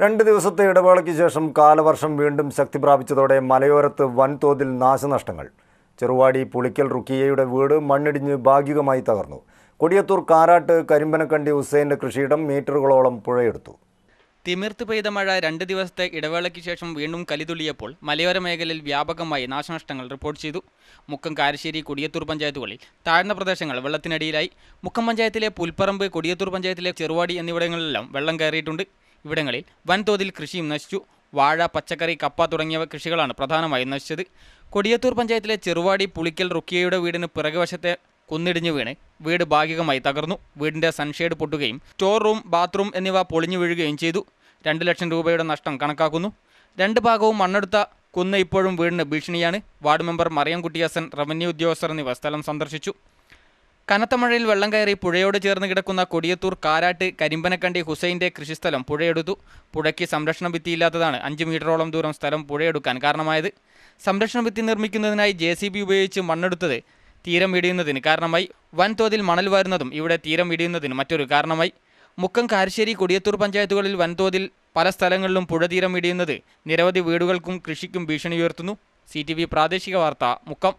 രണ്ട് ദിവസത്തെ ഇടവേളയ്ക്ക് ശേഷം കാലവർഷം വീണ്ടും ശക്തി പ്രാപിച്ചതോടെ മലയോരത്ത് വൻതോതിൽ നാശനഷ്ടങ്ങൾ. ചെറുവാടി പുളിക്കൽ റുക്കിയയുടെ വീട് മണ്ണിടിഞ്ഞ് ഭാഗികമായി തകർന്നു. കൊടിയത്തൂർ കാരാട്ട് കരിമ്പനക്കണ്ടി ഹുസൈന്റെ കൃഷിയിടം മീറ്ററുകളോളം പുഴയെടുത്തു. തിമിർത്ത് പെയ്ത മഴ രണ്ട് ദിവസത്തെ ഇടവേളയ്ക്ക് ശേഷം വീണ്ടും കലിതുള്ളിയപ്പോൾ മലയോര മേഖലയിൽ വ്യാപകമായി നാശനഷ്ടങ്ങൾ റിപ്പോർട്ട് ചെയ്തു. മുക്കം കാരശ്ശേരി കൊടിയത്തൂർ പഞ്ചായത്തുകളിൽ താഴ്ന്ന പ്രദേശങ്ങൾ വെള്ളത്തിനടിയിലായി. മുക്കം പഞ്ചായത്തിലെ പുൽപ്പറമ്പ് കൊടിയത്തൂർ പഞ്ചായത്തിലെ ചെറുവാടി എന്നിവിടങ്ങളിലെല്ലാം വെള്ളം കയറിയിട്ടുണ്ട്. ഇവിടങ്ങളിൽ വൻതോതിൽ കൃഷിയും നശിച്ചു. വാഴ പച്ചക്കറി കപ്പ തുടങ്ങിയവ കൃഷികളാണ് പ്രധാനമായും നശിച്ചത്. കൊടിയത്തൂർ പഞ്ചായത്തിലെ ചെറുവാടി പുളിക്കൽ റുക്കിയയുടെ വീടിന് പിറകുവശത്തെ കുന്നിടിഞ്ഞു വീണ് വീട് ഭാഗികമായി തകർന്നു. വീടിന്റെ സൺഷെയ്ഡ് പൊട്ടുകയും സ്റ്റോർ റൂം ബാത്റൂം എന്നിവ പൊളിഞ്ഞു വീഴുകയും ചെയ്തു. രണ്ട് ലക്ഷം രൂപയുടെ നഷ്ടം കണക്കാക്കുന്നു. രണ്ട് ഭാഗവും മണ്ണെടുത്ത കുന്ന് ഇപ്പോഴും വീടിന് ഭീഷണിയാണ്. Ward member Mariyam Kuttiyasan revenue ഉദ്യോഗസ്ഥർ എന്നിവ സ്ഥലം സന്ദർശിച്ചു. കനത്ത മഴയിൽ വെള്ളം കയറി പുഴയോട് ചേർന്ന് കിടക്കുന്ന കൊടിയത്തൂർ കാരാട്ട് കരിമ്പനക്കണ്ടി ഹുസൈന്റെ കൃഷിസ്ഥലം പുഴയെടുത്തു. പുഴയ്ക്ക് സംരക്ഷണ ഭിത്തിയില്ലാത്തതാണ് അഞ്ച് മീറ്ററോളം ദൂരം സ്ഥലം പുഴയെടുക്കാൻ കാരണമായത്. സംരക്ഷണ ഭിത്തി നിർമ്മിക്കുന്നതിനായി ജെ സി ബി ഉപയോഗിച്ച് മണ്ണെടുത്തത് തീരം ഇടിയുന്നതിന് കാരണമായി. വൻതോതിൽ മണൽ വരുന്നതും ഇവിടെ തീരം ഇടിയുന്നതിന് മറ്റൊരു കാരണമായി. മുക്കം കാരശ്ശേരി കൊടിയത്തൂർ പഞ്ചായത്തുകളിൽ വൻതോതിൽ പല സ്ഥലങ്ങളിലും പുഴ തീരം ഇടിയുന്നത് നിരവധി വീടുകൾക്കും കൃഷിക്കും ഭീഷണി ഉയർത്തുന്നു. സി പ്രാദേശിക വാർത്ത മുക്കം.